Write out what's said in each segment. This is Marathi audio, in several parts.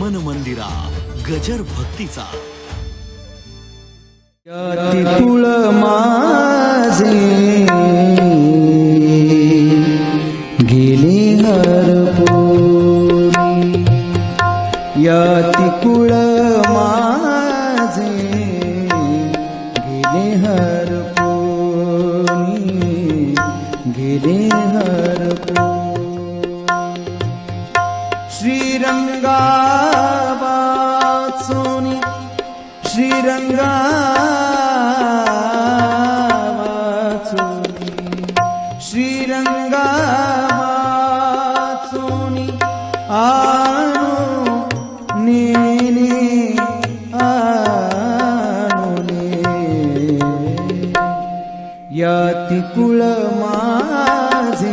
मन मंदिरा गजर भक्तीचा. तुळ माझे. गेले हरपोरी. या कुळ माझे. गेले हरपोरी. गेले याति कुळ माझे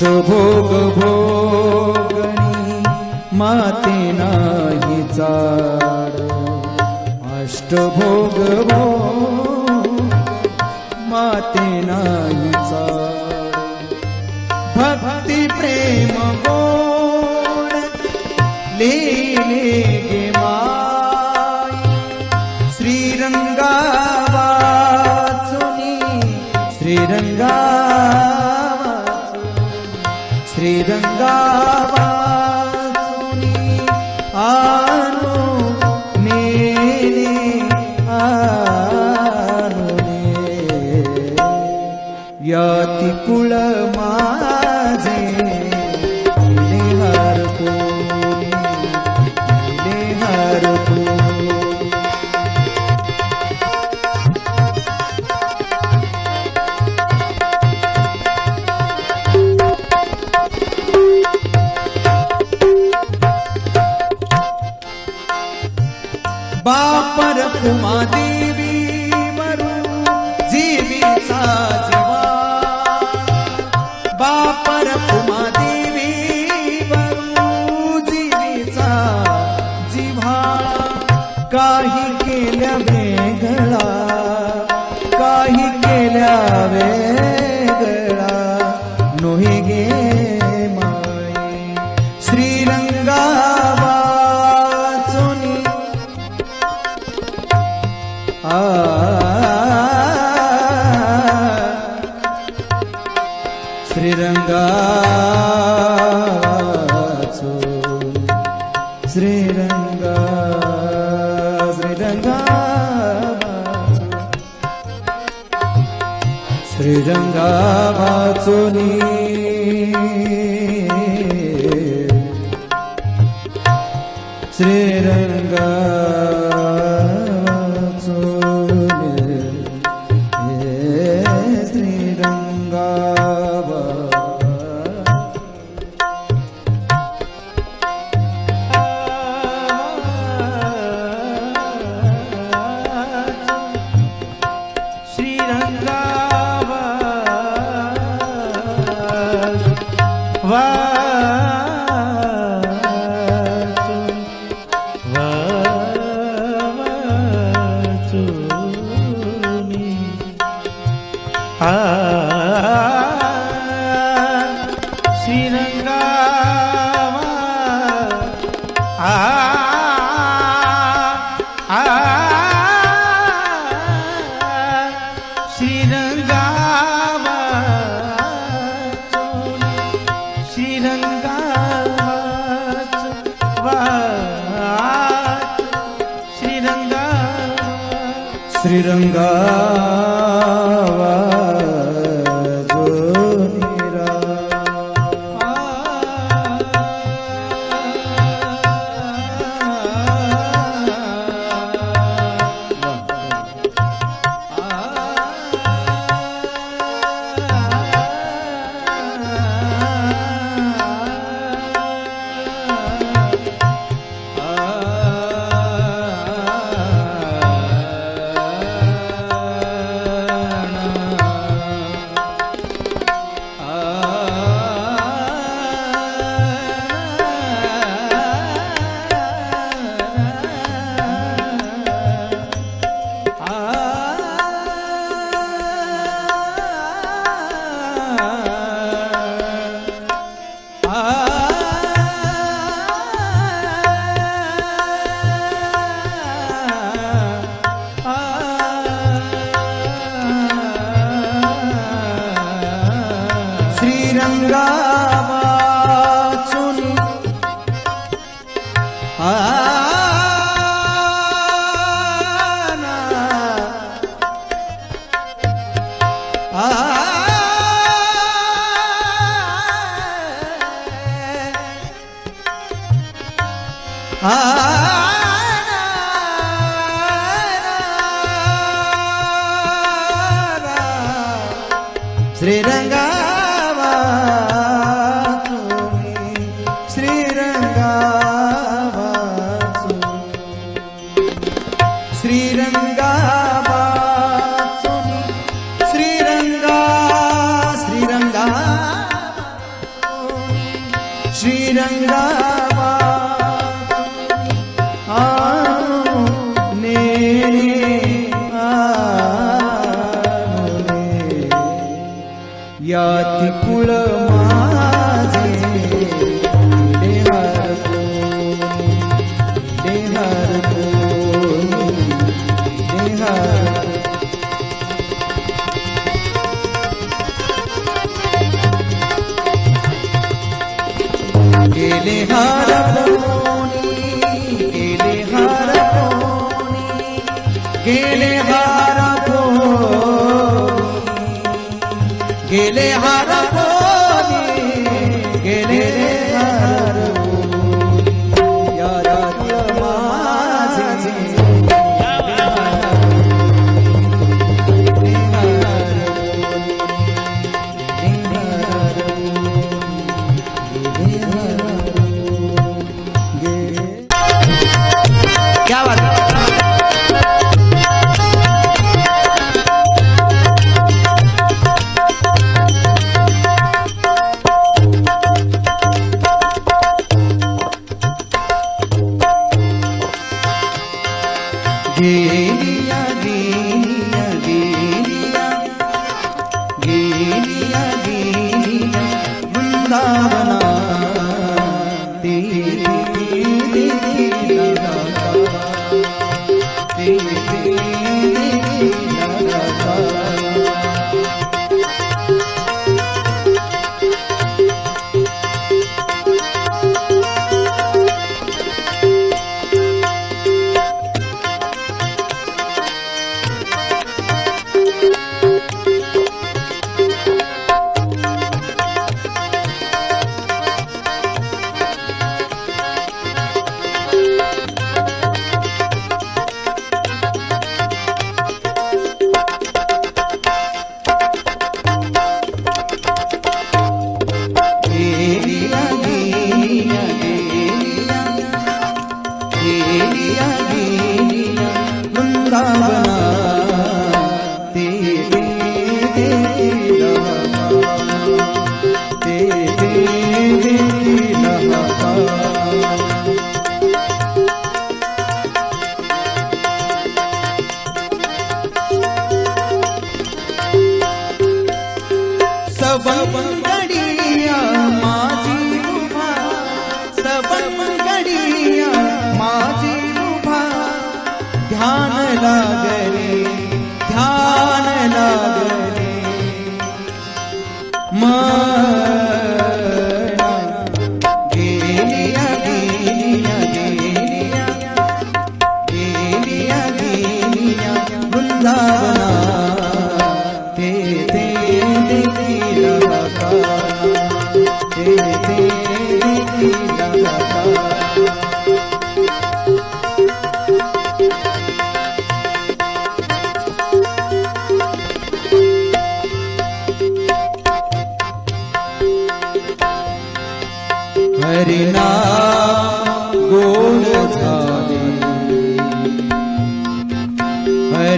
दुभोग भोग माते नाही चार अष्टभोग भोग माते ना काही केल्या वेगळा काही केल्या वेगळा नोही गे माई श्रीरंगा वाचुनी आ श्रीरंगा श्रीरंगा श्रीरंगा वाचोनी गंगा रंगा याति कुळ খেলে হারাবো بابا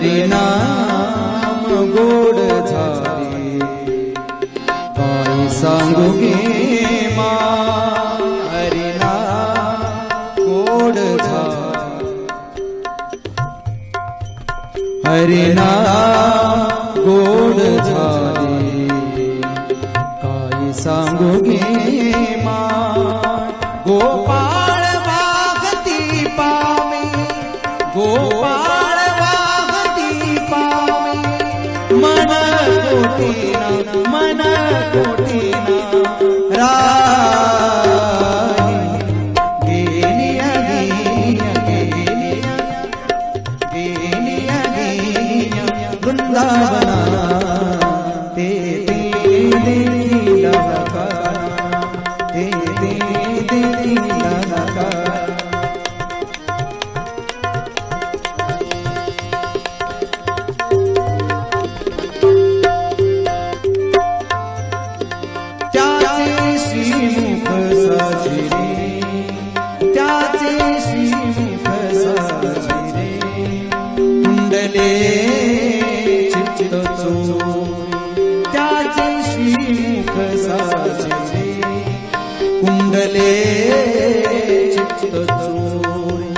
हरिनाम गोड झाले. काय सांगू गे मा हरिनाम गोड झाले. हरिनाम गोड झाले. काय सांगू गे गोपाळ भागती पावे. गोपाळ कोटीना रा ơi